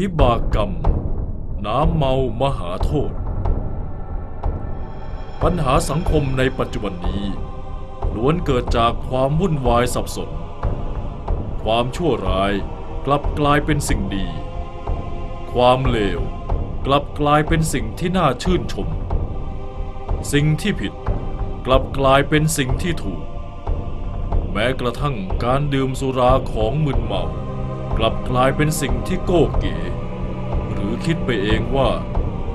วิบากกรรม น้ำเมามหาโทษ ปัญหาสังคมในปัจจุบันนี้ล้วนเกิดจากความวุ่นวายสับสน ความชั่วร้ายกลับกลายเป็นสิ่งดี ความเลวกลับกลายเป็นสิ่งที่น่าชื่นชม สิ่งที่ผิดกลับกลายเป็นสิ่งที่ถูก แม้กระทั่งการดื่มสุราของมึนเมา กลับกลายเป็นสิ่งที่โก้เก๋ คิดไปเองว่า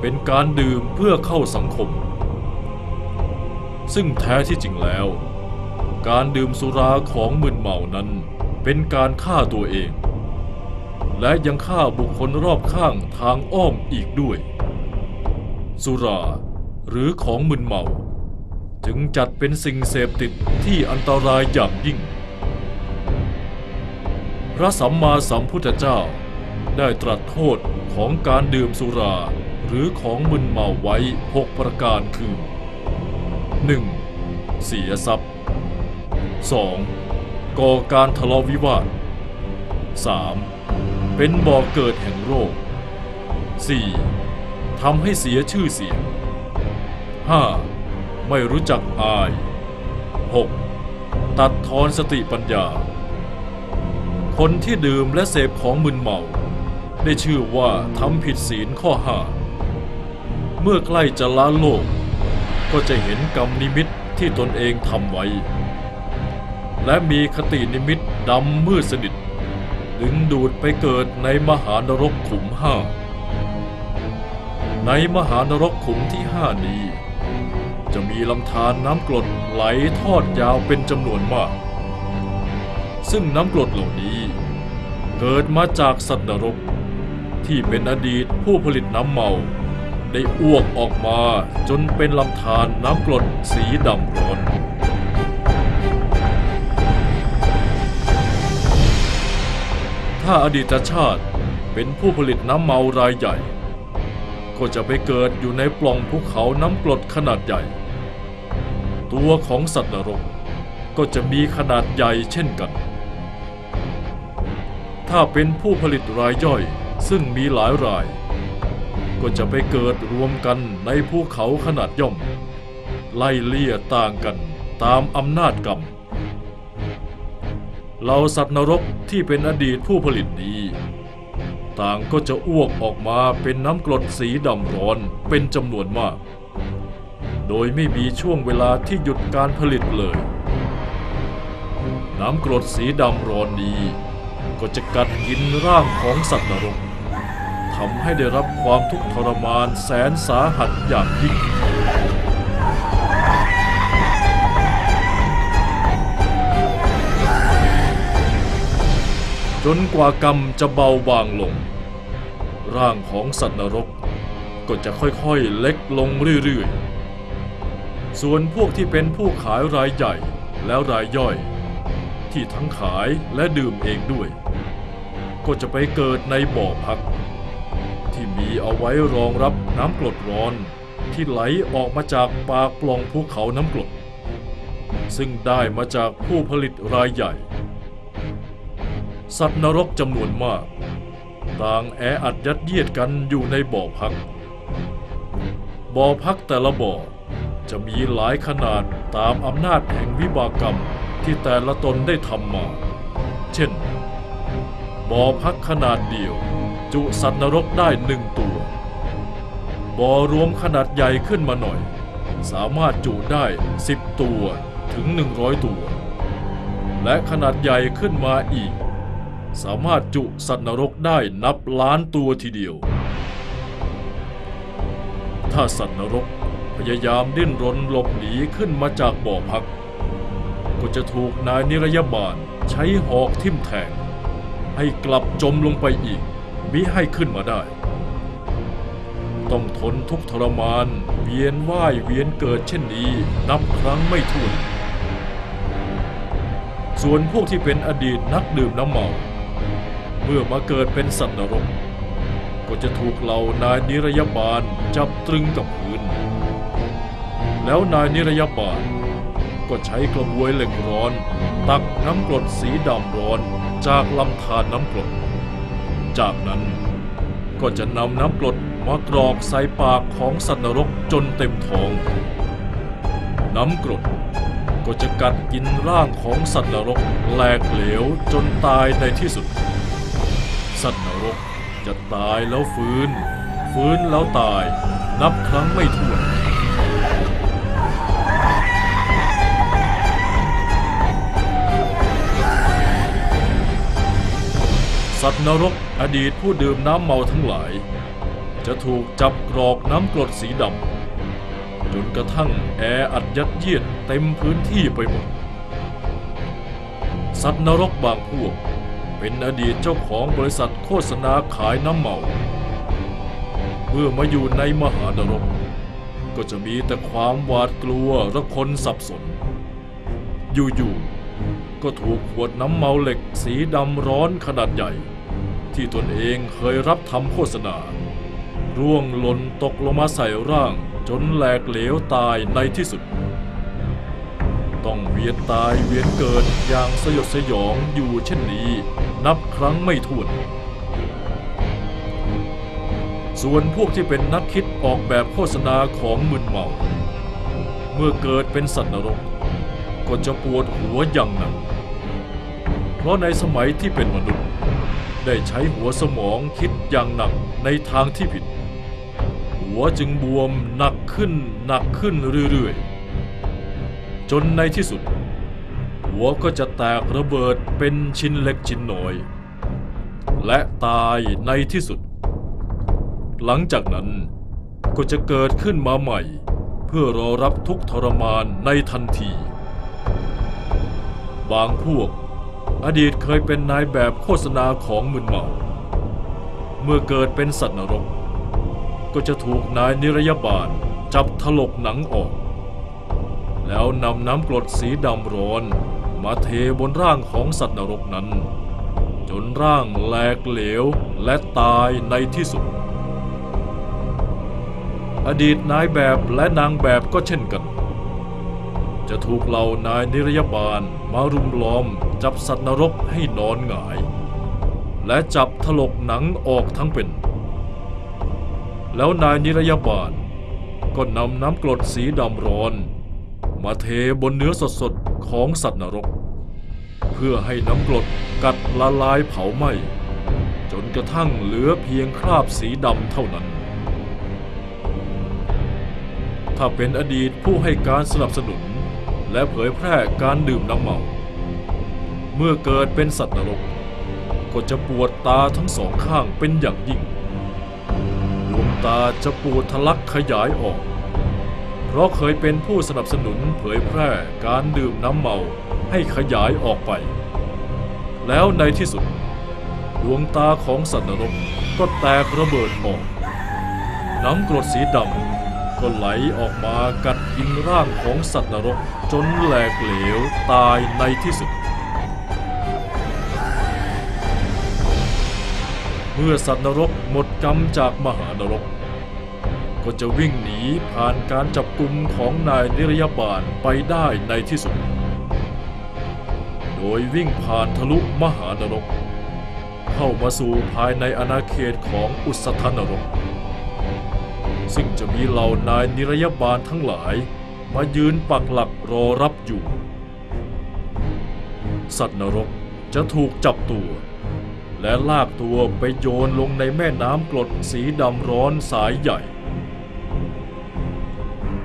เป็นการดื่มเพื่อเข้าสังคม ซึ่งแท้ที่จริงแล้ว การดื่มสุราของมึนเมานั้น เป็นการฆ่าตัวเอง และยังฆ่าบุคคลรอบข้างทางอ้อมอีกด้วย สุราหรือของมึนเมา จึงจัดเป็นสิ่งเสพติดที่อันตรายอย่างยิ่ง พระสัมมาสัมพุทธเจ้าได้ตรัสโทษ ของการดื่มสุรา หรือของมึนเมาไว้หกประการคือ 1. เสียทรัพย์ 2. ก่อการทะเลาะวิวาท 3. เป็นบ่อเกิดแห่งโรค 4. ทำให้เสียชื่อเสียง 5. ไม่รู้จักอาย 6. ตัดทอนสติปัญญา คนที่ดื่มและเสพของมึนเมา ได้ชื่อว่าทำผิดศีลข้อห้าเมื่อใกล้จะละโลก ก็จะเห็นกรรมนิมิตที่ตนเองทำไว้ และมีคตินิมิตดำมืดสนิท ดึงดูดไปเกิดในมหานรกขุมห้า ในมหานรกขุมที่ห้านี้ จะมีลำธารน้ำกรดไหลทอดยาวเป็นจำนวนมาก ซึ่งน้ำกรดเหล่านี้เกิดมาจากสัตว์นรก ที่เป็นอดีตผู้ผลิตน้ำเมา ได้อ้วกออกมาจนเป็นลำธารน้ำกรดสีดำร้อน ถ้าอดีตชาติเป็นผู้ผลิตน้ำเมารายใหญ่ ก็จะไปเกิดอยู่ในปล่องภูเขาน้ำกรดขนาดใหญ่ ตัวของสัตว์นรกก็จะมีขนาดใหญ่เช่นกัน ถ้าเป็นผู้ผลิตรายย่อย ซึ่งมีหลายราย ก็จะไปเกิดรวมกันในภูเขาขนาดย่อม ไล่เลี่ยต่างกันตามอำนาจกรรมเหล่าสัตว์นรกที่เป็นอดีตผู้ผลิตนี้ ต่างก็จะอ้วกออกมาเป็นน้ำกรดสีดำร้อนเป็นจำนวนมาก โดยไม่มีช่วงเวลาที่หยุดการผลิตเลย น้ำกรดสีดำร้อนนี้ ก็จะกัดกินร่างของสัตว์นรก ทำให้ได้รับความทุกข์ทรมานแสนสาหัสอย่างยิ่งจนกว่ากรรมจะเบาบางลง ร่างของสัตว์นรกก็จะค่อยๆเล็กลงเรื่อยๆ ส่วนพวกที่เป็นผู้ขายรายใหญ่แล้วรายย่อย ที่ทั้งขายและดื่มเองด้วย ก็จะไปเกิดในบ่อพัก มีเอาไว้รองรับน้ำกรดร้อนที่ไหลออกมาจากปากปล่องภูเขาน้ำกรด ซึ่งได้มาจากผู้ผลิตรายใหญ่ สัตว์นรกจำนวนมาก ต่างแออัดยัดเยียดกันอยู่ในบ่อพัก บ่อพักแต่ละบ่อจะมีหลายขนาดตามอำนาจแห่งวิบากกรรมที่แต่ละตนได้ทำมา เช่น บ่อพักขนาดเดียว จุสัตว์นรกได้หนึ่งตัว บ่อรวมขนาดใหญ่ขึ้นมาหน่อย สามารถจุได้ 10 ตัวถึง 100 ตัว และขนาดใหญ่ขึ้นมาอีก สามารถจุสัตว์นรกได้นับล้านตัวทีเดียว ถ้าสัตว์นรกพยายามดิ้นรนหลบหนีขึ้นมาจากบ่อพัก ก็จะถูกนายนิรยบาลใช้หอกทิ่มแทงให้กลับจมลงไปอีก มิให้ขึ้นมาได้ ต้องทนทุกทรมาน เวียนว่ายเวียนเกิดเช่นนี้ นับครั้งไม่ถ้วน ส่วนพวกที่เป็นอดีตนักดื่มน้ำเมา เมื่อมาเกิดเป็นสัตว์นรก ก็จะถูกเหล่านายนิรยบาลจับตรึงกับพื้น แล้วนายนิรยบาลก็ใช้กระบวยเหล็กร้อน ตักน้ำกรดสีดำร้อนจากลำธารน้ำกรด จากนั้น ก็จะนำน้ำกรดมากรอกใส่ปากของสัตว์นรกจนเต็มท้อง น้ำกรดก็จะกัดกินร่างของสัตว์นรกแหลกเหลวจนตายในที่สุด สัตว์นรกจะตายแล้วฟื้น ฟื้นแล้วตาย นับครั้งไม่ถ้วน นรกอดีตผู้ดื่มน้ำเมาทั้งหลาย จะถูกจับกรอกน้ำกรดสีดำจนกระทั่งแออัดยัดเยียดเต็มพื้นที่ไปหมด สัตว์นรกบางพวก เป็นอดีตเจ้าของบริษัทโฆษณาขายน้ำเมา เมื่อมาอยู่ในมหานรก ก็จะมีแต่ความหวาดกลัวและคนสับสน อยู่ๆก็ถูกขวดน้ำเมาเหล็กสีดำร้อนขนาดใหญ่ ที่ตนเองเคยรับทำโฆษณา ร่วงหล่นตกลงมาใส่ร่างจนแหลกเหลวตายในที่สุด ต้องเวียนตายเวียนเกิดอย่างสยดสยองอยู่เช่นนี้ นับครั้งไม่ถ้วน ส่วนพวกที่เป็นนักคิดออกแบบโฆษณาของมึนเมา เมื่อเกิดเป็นสัตว์นรก ก็จะปวดหัวอย่างหนักเพราะในสมัยที่เป็นมนุษย์ ได้ใช้หัวสมองคิดอย่างหนักในทางที่ผิด หัวจึงบวมหนักขึ้นหนักขึ้นเรื่อยๆ จนในที่สุด หัวก็จะแตกระเบิดเป็นชิ้นเล็กชิ้นน้อย และตายในที่สุด หลังจากนั้นก็จะเกิดขึ้นมาใหม่ เพื่อรอรับทุกทรมานในทันที บางพวก อดีตเคยเป็นนายแบบโฆษณาของมึนเมา เมื่อเกิดเป็นสัตว์นรก ก็จะถูกนายนิรยาบาลจับถลกหนังออก แล้วนำน้ำกรดสีดำร้อนมาเทบนร่างของสัตว์นรกนั้น จนร่างแหลกเหลวและตายในที่สุด อดีตนายแบบและนางแบบก็เช่นกัน จะถูกเหล่านายนิรยาบาลมารุมล้อมจับสัตว์นรกให้นอนหงาย และจับถลกหนังออกทั้งเป็น แล้วนายนิรยาบาลก็นำน้ำกรดสีดำร้อน มาเทบนเนื้อสดๆของสัตว์นรก เพื่อให้น้ำกรดกัดละลายเผาไหม้จนกระทั่งเหลือเพียงคราบสีดำเท่านั้น ถ้าเป็นอดีตผู้ให้การสนับสนุน และเผยแพร่การดื่มน้ำเมา เมื่อเกิดเป็นสัตว์นรก ก็จะปวดตาทั้งสองข้างเป็นอย่างยิ่ง ดวงตาจะปวดทะลักขยายออก เพราะเคยเป็นผู้สนับสนุนเผยแพร่การดื่มน้ำเมาให้ขยายออกไป แล้วในที่สุด ดวงตาของสัตว์นรกก็แตกระเบิดออกน้ำกรดสีดำ ก็ไหลออกมากัดกินร่างของสัตว์นรกจนแหลกเหลวตายในที่สุด เมื่อสัตว์นรกหมดกรรมจากมหานรก ก็จะวิ่งหนีผ่านการจับกลุ่มของนายนิรยาบาลไปได้ในที่สุด โดยวิ่งผ่านทะลุมหานรก เข้ามาสู่ภายในอาณาเขตของอุสธนรก ซึ่งจะมีเหล่านายนิรยาบาลทั้งหลาย มายืนปักหลักรอรับอยู่ สัตว์นรกจะถูกจับตัว และลากตัวไปโยนลงในแม่น้ำกรดสีดำร้อนสายใหญ่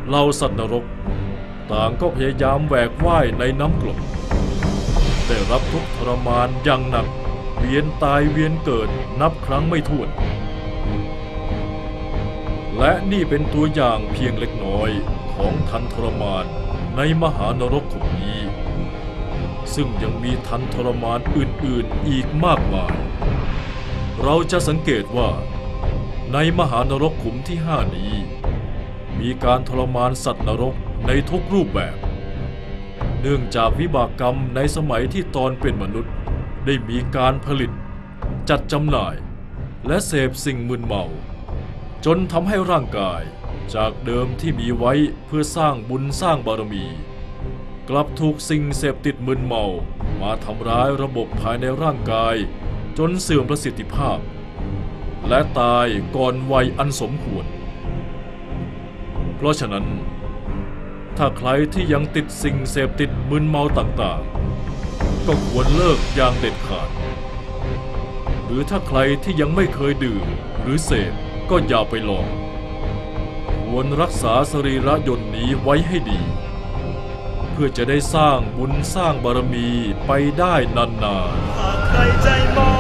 เหล่าสัตว์นรกต่างก็พยายามแหวกว่ายในน้ำกรดได้รับทุกทรมานอย่างหนัก เวียนตายเวียนเกิดนับครั้งไม่ถ้วน และนี่เป็นตัวอย่างเพียงเล็กน้อยของทันทรมานในมหานรกขุมนี้ ซึ่งยังมีทันทรมานอื่นๆอีกมากมาย เราจะสังเกตว่า ในมหานรกขุมที่ห้านี้ มีการทรมานสัตว์นรกในทุกรูปแบบ เนื่องจากวิบากกรรมในสมัยที่ตอนเป็นมนุษย์ได้มีการผลิต จัดจำหน่าย และเสพสิ่งมึนเมา จนทำให้ร่างกายจากเดิมที่มีไว้เพื่อสร้างบุญสร้างบารมี กลับถูกสิ่งเสพติดมึนเมา มาทำร้ายระบบภายในร่างกาย จนเสื่อมประสิทธิภาพ และตายก่อนวัยอันสมควร เพราะฉะนั้น ถ้าใครที่ยังติดสิ่งเสพติดมึนเมาต่างๆ ก็ควรเลิกอย่างเด็ดขาด หรือถ้าใครที่ยังไม่เคยดื่มหรือเสพ ก็อย่าไปลองควรรักษาสรีระยนต์นี้ไว้ให้ดี เพื่อจะได้สร้างบุญสร้างบารมีไปได้นานๆหากใครใจมอ